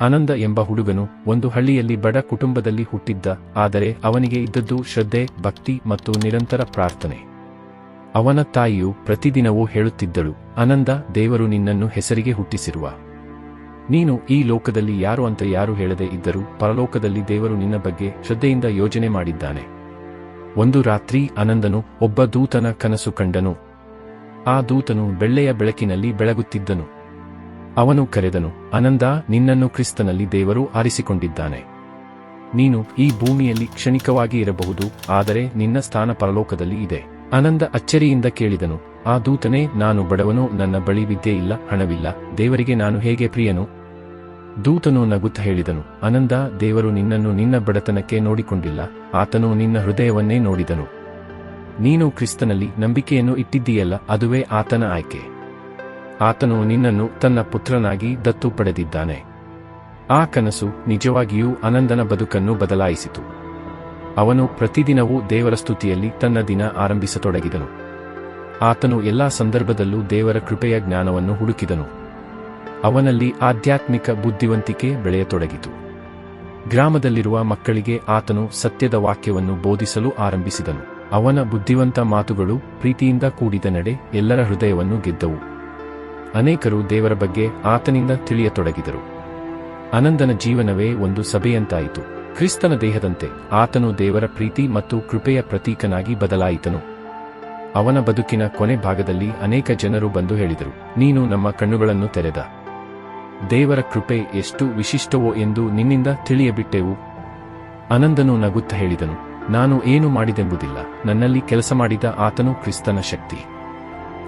ಆನಂದ ಎಂಬ ಹುಡುಗನು ಒಂದು ಹಳ್ಳಿಯಲ್ಲಿ ಬಡ ಕುಟುಂಬದಲ್ಲಿ ಹುಟ್ಟಿದ್ದ, ಆದರೆ ಅವನಿಗೆ ಇದ್ದದ್ದು ಶ್ರದ್ಧೆ, ಭಕ್ತಿ ಮತ್ತು ನಿರಂತರ ಪ್ರಾರ್ಥನೆ. ಅವನ ತಾಯಿಯು ಪ್ರತಿದಿನವೂ ಹೇಳುತ್ತಿದ್ದಳು, ಆನಂದ, ದೇವರು ನಿನ್ನನ್ನು ಹೆಸರಿಗೆ ಹುಟ್ಟಿಸಿರುವ. ನೀನು ಈ ಲೋಕದಲ್ಲಿ ಯಾರು ಅಂತ ಯಾರು ಹೇಳದೆ ಇದ್ದರೂ ಪರಲೋಕದಲ್ಲಿ ದೇವರು ನಿನ್ನ ಬಗ್ಗೆ ಶ್ರದ್ಧೆಯಿಂದ ಯೋಜನೆ ಮಾಡಿದ್ದಾನೆ. ಒಂದು ರಾತ್ರಿ ಆನಂದನು ಒಬ್ಬ ದೂತನ ಕನಸು ಕಂಡನು. ಆ ದೂತನು ಬೆಳ್ಳೆಯ ಬೆಳಕಿನಲ್ಲಿ ಬೆಳಗುತ್ತಿದ್ದನು. ಅವನು ಕರೆದನು, ಅನಂದ, ನಿನ್ನನ್ನು ಕ್ರಿಸ್ತನಲ್ಲಿ ದೇವರು ಆರಿಸಿಕೊಂಡಿದ್ದಾನೆ. ನೀನು ಈ ಭೂಮಿಯಲ್ಲಿ ಕ್ಷಣಿಕವಾಗಿ ಇರಬಹುದು, ಆದರೆ ನಿನ್ನ ಸ್ಥಾನ ಪರಲೋಕದಲ್ಲಿ ಇದೆ. ಅನಂದ ಅಚ್ಚರಿಯಿಂದ ಕೇಳಿದನು, ಆ ದೂತನೇ, ನಾನು ಬಡವನು, ನನ್ನ ಬಳಿ ವಿದ್ಯೆ ಇಲ್ಲ, ಹಣವಿಲ್ಲ, ದೇವರಿಗೆ ನಾನು ಹೇಗೆ ಪ್ರಿಯನು? ದೂತನು ನಗುತ್ತ ಹೇಳಿದನು, ಅನಂದ, ದೇವರು ನಿನ್ನನ್ನು ನಿನ್ನ ಬಡತನಕ್ಕೆ ನೋಡಿಕೊಂಡಿಲ್ಲ, ಆತನು ನಿನ್ನ ಹೃದಯವನ್ನೇ ನೋಡಿದನು. ನೀನು ಕ್ರಿಸ್ತನಲ್ಲಿ ನಂಬಿಕೆಯನ್ನು ಇಟ್ಟಿದ್ದೀಯಲ್ಲ, ಅದುವೇ ಆತನ ಆಯ್ಕೆ. ಆತನು ನಿನ್ನನ್ನು ತನ್ನ ಪುತ್ರನಾಗಿ ದತ್ತು ಪಡೆದಿದ್ದಾನೆ. ಆ ಕನಸು ನಿಜವಾಗಿಯೂ ಅನಂದನ ಬದುಕನ್ನು ಬದಲಾಯಿಸಿತು. ಅವನು ಪ್ರತಿದಿನವೂ ದೇವರ ಸ್ತುತಿಯಲ್ಲಿ ತನ್ನ ದಿನ ಆರಂಭಿಸತೊಡಗಿದನು. ಆತನು ಎಲ್ಲಾ ಸಂದರ್ಭದಲ್ಲೂ ದೇವರ ಕೃಪೆಯ ಜ್ಞಾನವನ್ನು ಹುಡುಕಿದನು. ಅವನಲ್ಲಿ ಆಧ್ಯಾತ್ಮಿಕ ಬುದ್ಧಿವಂತಿಕೆ ಬೆಳೆಯತೊಡಗಿತು. ಗ್ರಾಮದಲ್ಲಿರುವ ಮಕ್ಕಳಿಗೆ ಆತನು ಸತ್ಯದ ವಾಕ್ಯವನ್ನು ಬೋಧಿಸಲು ಆರಂಭಿಸಿದನು. ಅವನ ಬುದ್ಧಿವಂತ ಮಾತುಗಳು ಪ್ರೀತಿಯಿಂದ ಕೂಡಿದ ನಡೆ ಎಲ್ಲರ ಹೃದಯವನ್ನು ಗೆದ್ದವು. ಅನೇಕರು ದೇವರ ಬಗ್ಗೆ ಆತನಿಂದ ತಿಳಿಯತೊಡಗಿದರು. ಅನಂದನ ಜೀವನವೇ ಒಂದು ಸಭೆಯಂತಾಯಿತು. ಕ್ರಿಸ್ತನ ದೇಹದಂತೆ ಆತನು ದೇವರ ಪ್ರೀತಿ ಮತ್ತು ಕೃಪೆಯ ಪ್ರತೀಕನಾಗಿ ಬದಲಾಯಿತನು. ಅವನ ಬದುಕಿನ ಕೊನೆ ಭಾಗದಲ್ಲಿ ಅನೇಕ ಜನರು ಬಂದು ಹೇಳಿದರು, ನೀನು ನಮ್ಮ ಕಣ್ಣುಗಳನ್ನು ತೆರೆದ. ದೇವರ ಕೃಪೆ ಎಷ್ಟು ವಿಶಿಷ್ಟವೋ ಎಂದು ನಿನ್ನಿಂದ ತಿಳಿಯಬಿಟ್ಟೆವು. ಅನಂದನು ನಗುತ್ತ ಹೇಳಿದನು, ನಾನು ಏನು ಮಾಡಿದೆಂಬುದಿಲ್ಲ. ನನ್ನಲ್ಲಿ ಕೆಲಸ ಮಾಡಿದ ಆತನು ಕ್ರಿಸ್ತನ ಶಕ್ತಿ.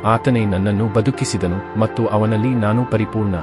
ಆತನೇ ನನ್ನನ್ನು ಬದುಕಿಸಿದನು ಮತ್ತು ಅವನಲ್ಲಿ ನಾನು ಪರಿಪೂರ್ಣ.